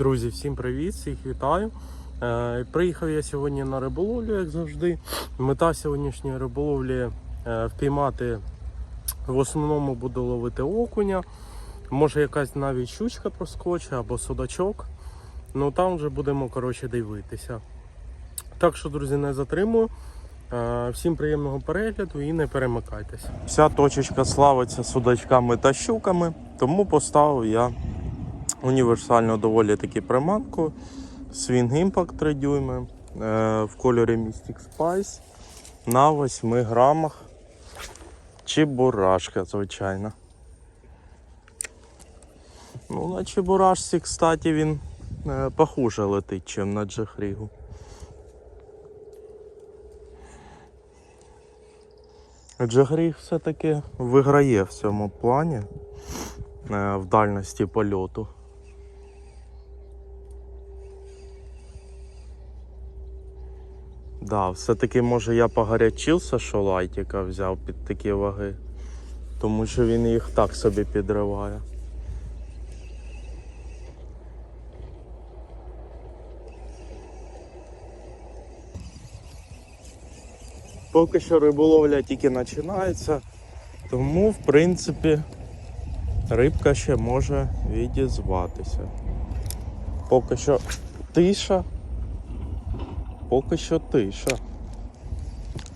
Друзі, всім привіт, всіх вітаю. Е, приїхав я сьогодні на риболовлю, як завжди. Мета сьогоднішньої риболовлі е, впіймати в основному буду ловити окуня. Може якась навіть щучка проскочить або судачок. Ну там вже будемо коротше дивитися. Так що, друзі, не затримую. Е, Всім приємного перегляду і не перемикайтеся. Вся точечка славиться судачками та щуками, тому поставив я універсальну доволі таки приманку. Swing Impact 3 дюйми е, в кольорі Mystic Spice на 8 грамах. Чебурашка, звичайно. Ну, на чебурашці, кстати, він е, похуже летить, ніж на джехрігу. Джагріг все-таки виграє в цьому плані е, в дальності польоту. Да, все-таки може я погарячився, що лайтіка взяв під такі ваги, тому що він їх так собі підриває. Поки що риболовля тільки починається, тому в принципі рибка ще може відізватися. Поки що тиша, поки що тиша.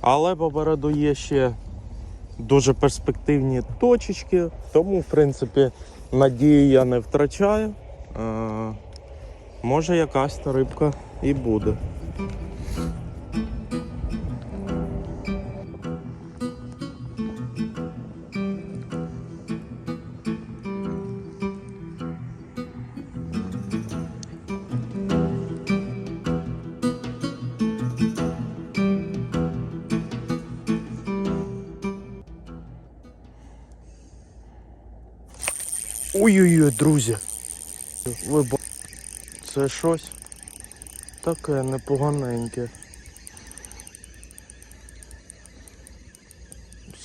Але попереду є ще дуже перспективні точечки, тому в принципі надії я не втрачаю. Е, може якась рибка і буде. Ой-ой-ой, друзі. Ви ба... Це щось таке непоганеньке.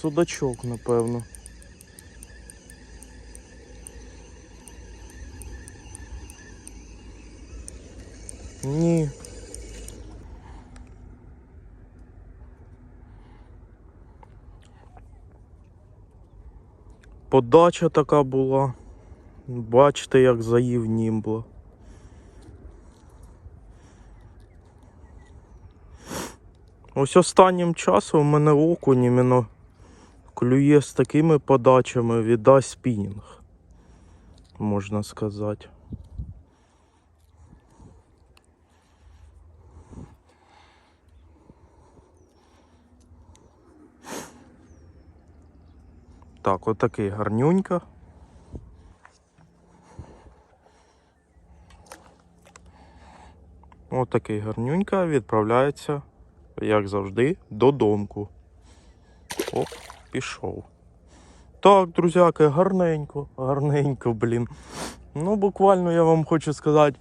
Судачок, напевно. Ні. Подача така була. Бачите, як заїв німбло. Ось останнім часом у мене окунь іменно клює з такими подачами віддасть спінінг, можна сказати. Так, отакий гарнюнька. Отакий гарнюнька відправляється, як завжди, додомку. Оп, пішов. Так, друзяки, гарненько, гарненько, блін. Ну, буквально я вам хочу сказати,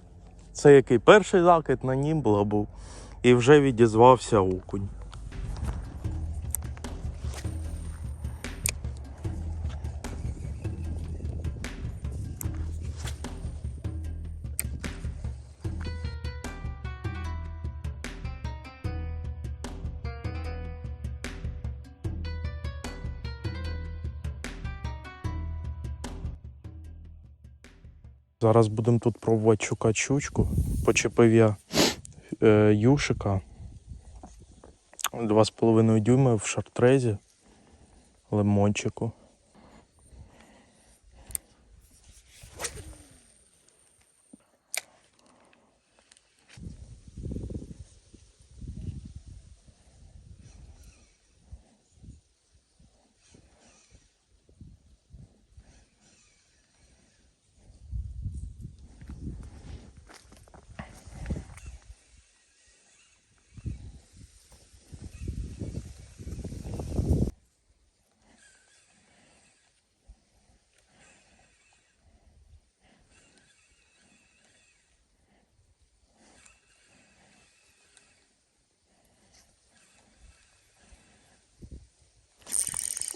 це який перший закид на німбла був. І вже відізвався окунь. Зараз будемо тут пробувати шукати щучку. Почепив я е, юшика 2,5 дюйма в шартрезі, лимончику.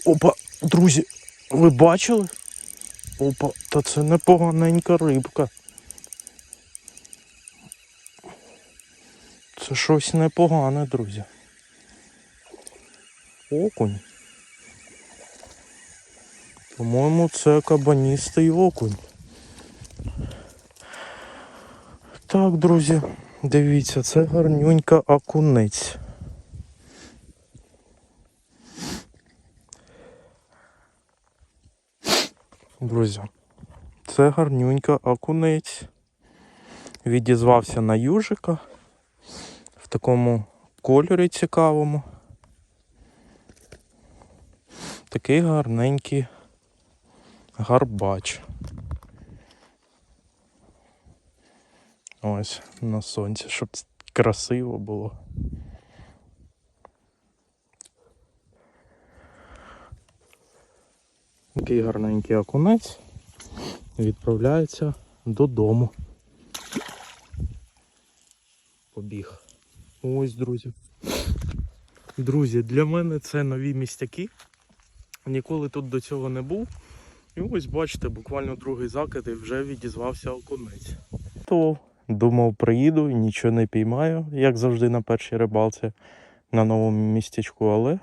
Опа, друзі, ви бачили? Опа, та це непоганенька рибка. Це щось непогане, друзі. Окунь. По-моєму, це кабаністий окунь. Так, друзі, дивіться, це гарнюнька окунець. Друзі, це гарнюнька окунець. Відізвався на южика в такому кольорі цікавому. Такий гарненький гарбач. Ось на сонці, щоб красиво було. Такий гарненький окунець відправляється додому. Побіг. Ось, друзі. Друзі, для мене це нові містяки. Ніколи тут до цього не був. І ось бачите, буквально другий закид і вже відізвався окунець. То думав, приїду нічого не піймаю, як завжди на першій рибалці на новому містечку, але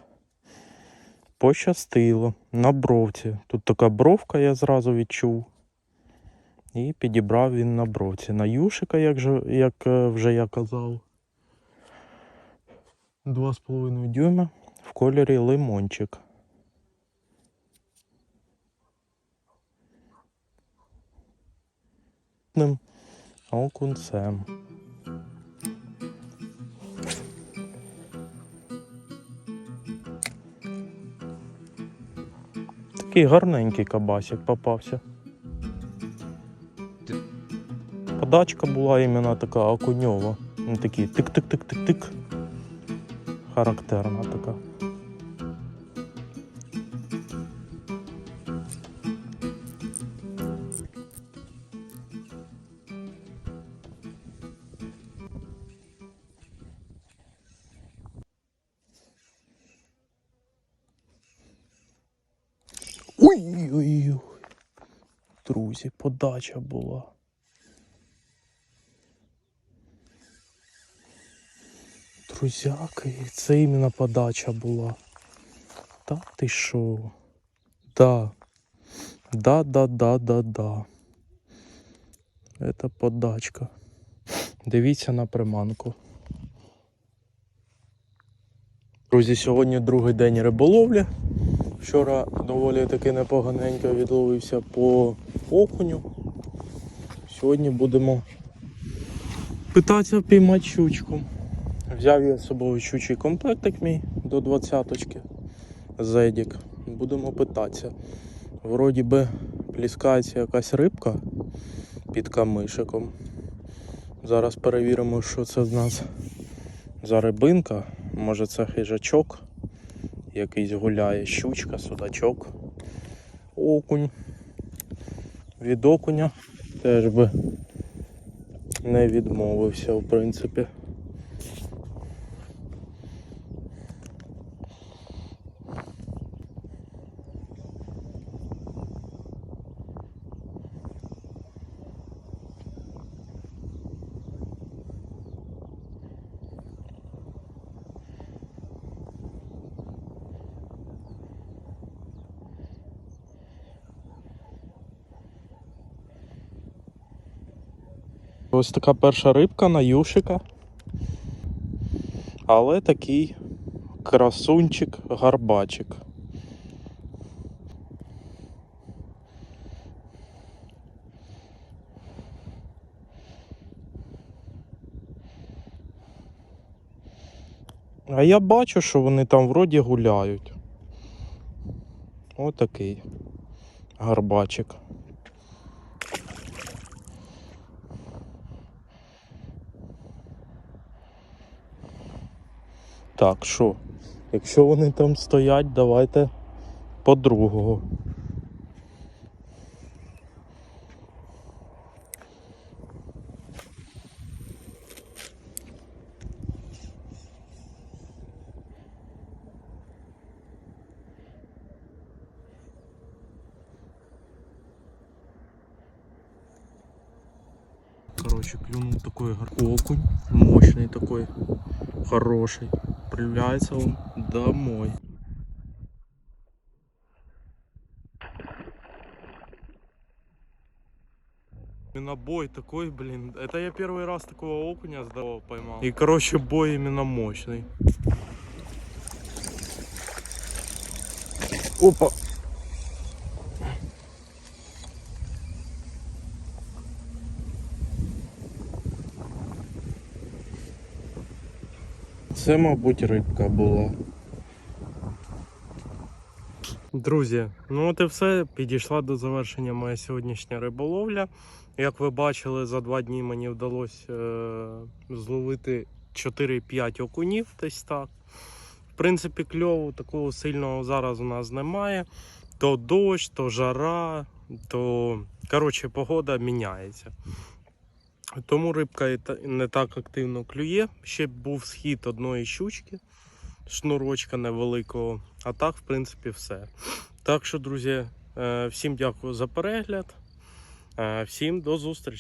пощастило на бровці. Тут така бровка, я зразу відчув. І підібрав він на бровці. На юшика, як, же, як е, вже я казав. 2,5 дюйма в кольорі лимончик. Окунцем. Такий гарненький кабасик попався. Подачка була іменно така окуньова. Ну, такий тик-тик-тик-тик-тик. Характерна така. Ой-ой-ой. Друзі, подача була. Друзяки, це іменно подача була. Та ти що? Да. Да, да, да, да, да. Это подачка. Дивіться на приманку. Друзі, сьогодні другий день риболовлі. Вчора доволі таки непоганенько відловився по окуню. Сьогодні будемо питатися піймати щучку. Взяв я з собою щучий комплектик мій до двадцяточки. Зедік. Будемо питатися. Вроді би пліскається якась рибка під камишиком. Зараз перевіримо, що це в нас за рибинка. Може це хижачок. Якийсь гуляє щучка, судачок, окунь. Від окуня теж би не відмовився, в принципі. Ось така перша рибка на юшика. Але такий красунчик гарбачик. А я бачу, що вони там вроді гуляють. Отакий гарбачик. Так що, якщо вони там стоять, давайте по другого. Короче, клюнул такой окунь, мощный такой, хороший. Приявляется он домой. Именно бой такой, блин. Это я первый раз такого окуня здорово поймал. И, короче, бой именно мощный. Опа. Це, мабуть, рибка була. Друзі, ну от і все. Підійшла до завершення моя сьогоднішня риболовля. Як ви бачили, за два дні мені вдалося е- зловити 4-5 окунів десь так. В принципі, кльову такого сильного зараз у нас немає. То дощ, то жара, то коротше, погода міняється. Тому рибка не так активно клює. Ще був схід одної щучки, шнурочка невеликого. А так, в принципі, все. Так що, друзі, е, всім дякую за перегляд. Е, Всім до зустрічі.